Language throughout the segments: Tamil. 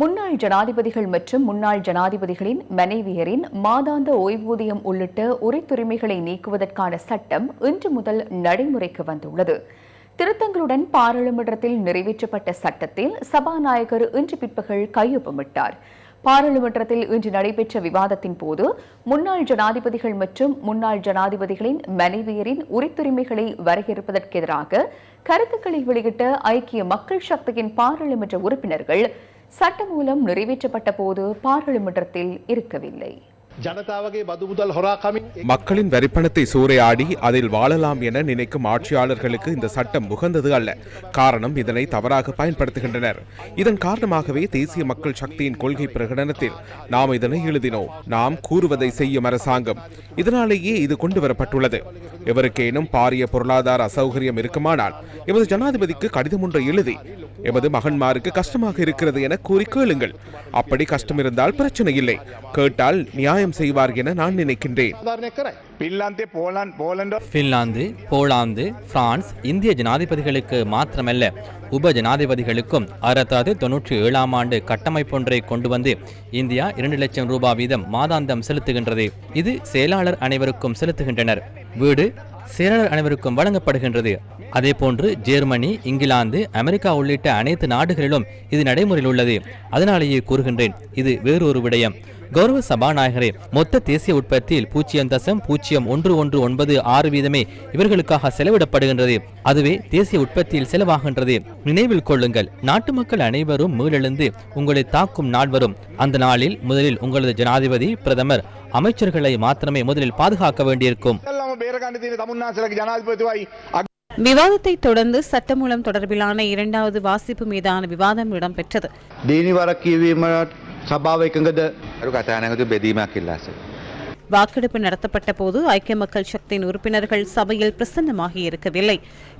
முன்னாள் ஜனாதிபதிகள் மற்றும் முன்னாள் ஜனாதிபதிகளின் மனைவியரின் மாதாந்த ஓய்வூதியம் உள்ளிட்ட உரித்துரிமைகளை நீக்குவதற்கான சட்டம் இன்று முதல் நடைமுறைக்கு வந்துள்ளது. திருத்தங்களுடன் பாராளுமன்றத்தில் நிறைவேற்றப்பட்ட சட்டத்தில் சபாநாயகர் இன்று பிற்பகல் கையொப்பமிட்டார். பாராளுமன்றத்தில் இன்று நடைபெற்ற விவாதத்தின் போது முன்னாள் ஜனாதிபதிகள் மற்றும் முன்னாள் ஜனாதிபதிகளின் மனைவியரின் உரித்துரிமைகளை வரையறுப்பதற்கு எதிராக கருத்துக்களை வெளியிட்ட ஐக்கிய மக்கள் சக்தியின் பாராளுமன்ற உறுப்பினர்கள் சட்டமூலம் நிறைவேற்றப்பட்ட போது பாராளுமன்றத்தில் இருக்கவில்லை. மக்களின் வரிப்பணத்தை சூறையாடி அதில் வாழலாம் என நினைக்கும் ஆட்சியாளர்களுக்கு இந்த சட்டம் உகந்தது அல்ல. காரணம் இதனை தவறாக பயன்படுத்துகின்றனர். இதன் காரணமாகவே தேசிய மக்கள் சக்தியின் கொள்கை பிரகடனத்தில் நாம் இதனை எழுதினோம். நாம் கூறுவதை செய்யும் அரசாங்கம். இதனாலேயே இது கொண்டு வரப்பட்டுள்ளது எவருக்கேனும் பாரிய பொருளாதார அசௌகரியம் இருக்குமானால் எமது ஜனாதிபதிக்கு கடிதம் ஒன்றை எழுதி எமது மகன்மாருக்கு கஷ்டமாக இருக்கிறது என கூறி கேளுங்கள். அப்படி கஷ்டம் இருந்தால் பிரச்சனை இல்லை. கேட்டால் நியாயம் செய்வார் என நான் நினைக்கின்றேன். Finland Poland. பிரான்ஸ் இந்திய ஜனாதிபதிகளுக்கு மாத்திரமல்ல உப ஜனாதிபதிகளுக்கும் அறத்தாது தொன்னூற்றி ஏழாம் ஆண்டு கட்டமைப்பொன்றை கொண்டு வந்து இந்தியா இரண்டு லட்சம் ரூபாய் வீதம் மாதாந்தம் செலுத்துகின்றது. இது செயலாளர் அனைவருக்கும் செலுத்துகின்றனர். வீடு செயலாளர் அனைவருக்கும் வழங்கப்படுகின்றது. அதேபோன்று ஜெர்மனி இங்கிலாந்து அமெரிக்கா உள்ளிட்ட அனைத்து நாடுகளிலும் இது நடைமுறையில் உள்ளது. அதனாலேயே கூறுகின்றேன் இது வேறொரு விடயம். கௌரவ சபாநாயகரே மொத்த தேசிய உற்பத்தியில் பூஜ்ஜியம் தசம் பூஜ்ஜியம் ஒன்று ஒன்று ஒன்பது ஆறு வீதமே இவர்களுக்காக செலவிடப்படுகின்றது. அதுவே தேசிய உற்பத்தியில் செலவாகின்றது. நினைவில் கொள்ளுங்கள் நாட்டு மக்கள் அனைவரும் மீளெழுந்து உங்களை தாக்கும் நாள் வரும். அந்த நாளில் முதலில் உங்களது ஜனாதிபதி பிரதமர் அமைச்சர்களை மாத்திரமே முதலில் பாதுகாக்க வேண்டியிருக்கும். ල්ලම බේරගන්න තියෙන තමුන්නාසලක ජනාධිපතිවයි අග விவாதத்தை தொடர்ந்து சட்டமூலம் தொடர்பிலான இரண்டாவது வாசிப்பு மீதான விவாதம் இடம்பெற்றது දීනිවරක් කියවීමට සභාව එකඟද අරු කතානකතු බෙදීමක් ඉල්ලාස. வாக்கெடுப்பு நடத்தப்பட்ட போது ஐக்கிய மக்கள் சக்தியின் உறுப்பினர்கள் சபையில் பிரசன்னமாகி இருக்கவில்லை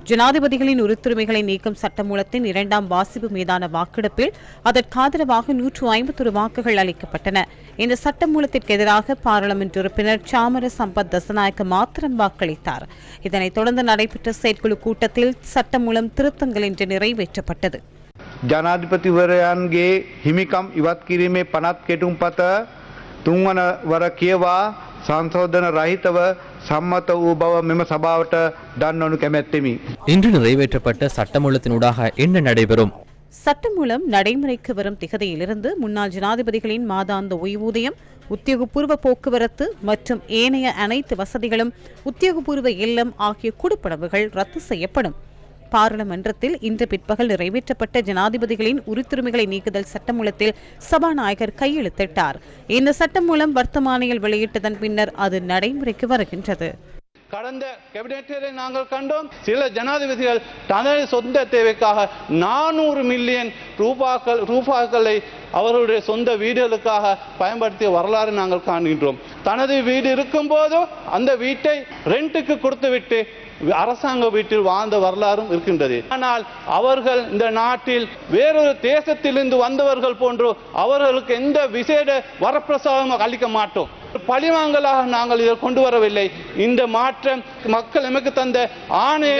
ஜனாதிபதிகளின் உரித்துரிமைகளை நீக்கும் சட்டமூலத்தின் இரண்டாம் வாசிப்பு மீதான வாக்கெடுப்பில் அதற்கு ஆதரவாக நூற்று ஐம்பத்தொரு வாக்குகள் அளிக்கப்பட்டன இந்த சட்டமூலத்திற்கு எதிராக பாராளுமன்ற உறுப்பினர் சாமர சம்பத் தசநாயக்க மாத்திரம் வாக்களித்தார் இதனைத் தொடர்ந்து நடைபெற்ற செயற்குழு கூட்டத்தில் சட்டமூலம் திருத்தங்கள் இன்று நிறைவேற்றப்பட்டது ජනාධිපතිවරයන්ගේ හිමිකම් ඉවත් කිරීමේ පනත් කෙටුම් පත තුන්වන වර කියවා සංශෝධන රහිතව සම්මත වූ බව මෙම සභාවට දන්නවනු කැමැත්තෙමි. இன்று நிறைவேற்றப்பட்ட சட்டமூலத்தினூடாக என்ன நடைபெறும் சட்டமூலம் நடைமுறைக்கு வரும் திகதியிலிருந்து முன்னாள் ஜனாதிபதிகளின் மாதாந்த ஓய்வூதியம் உத்தியோகபூர்வ போக்குவரத்து மற்றும் ஏனைய அனைத்து வசதிகளும் உத்தியோகபூர்வ இல்லம் ஆகிய குடுப்படவுகள் ரத்து செய்யப்படும் பாராளுமன்றத்தில் இன்று பிற்பகல் நிறைவேற்றப்பட்ட ஜனாதிபதிகளின் உரித்துரிமைகளை நீக்குதல் சட்டமூலத்தில் சபாநாயகர் கையெழுத்திட்டார். இந்த சட்டமூலம் வர்த்தமானியில் வெளியிட்டதன் பின்னர் அது நடைமுறைக்கு வருகின்றது. கடந்த கேபினெட்டிலே நாங்கள் கண்டோம் சில ஜனாதிபதிகள் தனது சொந்த தேவைக்காக நானூறு மில்லியன் ரூபாக்கள் ரூபாக்களை அவர்களுடைய சொந்த வீடுகளுக்காக பயன்படுத்திய வரலாறு நாங்கள் காண்கின்றோம். தனது வீடு இருக்கும்போது அந்த வீட்டை ரெண்டுக்கு கொடுத்துவிட்டு அரசாங்க வீட்டில் வாழ்ந்த வரலாறும் இருக்கின்றது. ஆனால் அவர்கள் இந்த நாட்டில் வேறொரு தேசத்திலிருந்து வந்தவர்கள் போன்று அவர்களுக்கு எந்த விசேட வரப்பிரசாதமும் அளிக்க மாட்டோம். பழிவாங்கலாக நாங்கள் இதை கொண்டு வரவில்லை இந்த மாற்றம் மக்கள் எமக்கு தந்த ஆணையை.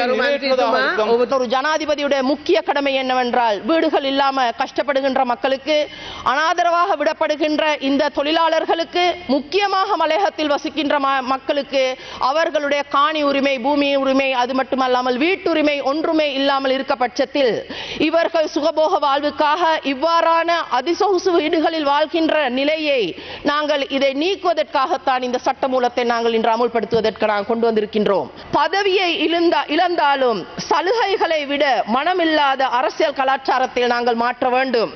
ஒரு ஜனாதிபதியுடைய முக்கிய கடமை என்னவென்றால் வீடுகள் இல்லாம கஷ்டப்படுகின்ற மக்களுக்கு அனாதரவாக விடப்படுகின்ற இந்த தொழிலாளர்களுக்கு முக்கியமாக மலையகத்தில் வசிக்கின்ற மக்களுக்கு அவர்களுடைய காணி உரிமை பூமி உரிமை அது மட்டுமல்லாமல் வீட்டுரிமை ஒன்றுமே இல்லாமல் இருக்க பட்சத்தில் இவர்கள் சுகபோக வாழ்வுக்காக இவ்வாறான அதிசொகுசு வீடுகளில் வாழ்கின்ற நிலையை நாங்கள் இதை நீக்குவதற்காகத்தான் இந்த சட்டமூலத்தை நாங்கள் இன்று அமுல்படுத்துவதற்கு நாங்கள் கொண்டு வந்திருக்கின்றோம். பதவியை இழந்தாலும் சலுகைகளை விட மனமில்லாத அரசியல் கலாச்சாரத்தில் நாங்கள் மாற்ற வேண்டும்.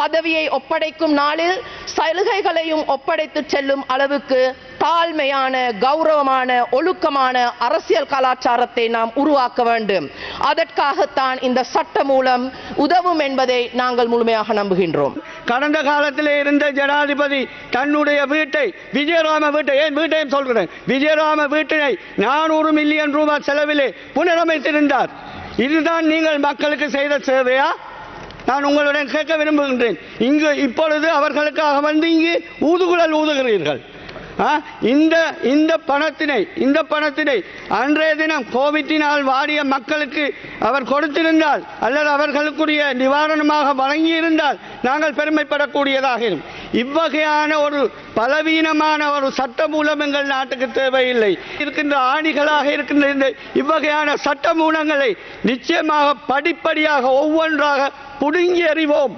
பதவியை ஒப்படைக்கும் நாளில் சலுகைகளையும் ஒப்படைத்து செல்லும் அளவுக்கு தாழ்மையான கௌரவமான ஒழுக்கமான அரசியல் கலாச்சாரத்தை நாம் உருவாக்க வேண்டும். அதற்காகத்தான் இந்த சட்ட மூலம் உதவும் என்பதை நாங்கள் முழுமையாக நம்புகின்றோம். கடந்த காலத்தில் இருந்த ஜனாதிபதி தன்னுடைய வீட்டை விஜயராம வீட்டை ஏன் வீட்டையும் சொல்கிறேன் விஜயராம வீட்டினை நானூறு மில்லியன் ரூபாய் செலவிலே புனரமைத்திருந்தார். இதுதான் நீங்கள் மக்களுக்கு செய்த சேவையா? நான் உங்களுடன் கேட்க விரும்புகின்றேன். இங்கு இப்பொழுது அவர்களுக்காக வந்து இங்கு ஊதுகுழல் ஊதுகிறீர்கள். இந்த இந்த பணத்தினை இந்த பணத்தினை அன்றைய தினம் கோவிட்டினால் வாடிய மக்களுக்கு அவர் கொடுத்திருந்தால் அல்லது அவர்களுக்குரிய நிவாரணமாக வழங்கியிருந்தால் நாங்கள் பெருமைப்படக்கூடியதாக இருக்கும். இவ்வகையான ஒரு பலவீனமான ஒரு சட்ட மூலம் எங்கள் நாட்டுக்கு தேவையில்லை. இருக்கின்ற ஆணிகளாக இருக்கின்ற இந்த இவ்வகையான சட்ட மூலங்களை நிச்சயமாக படிப்படியாக ஒவ்வொன்றாக புடுங்கி அறிவோம்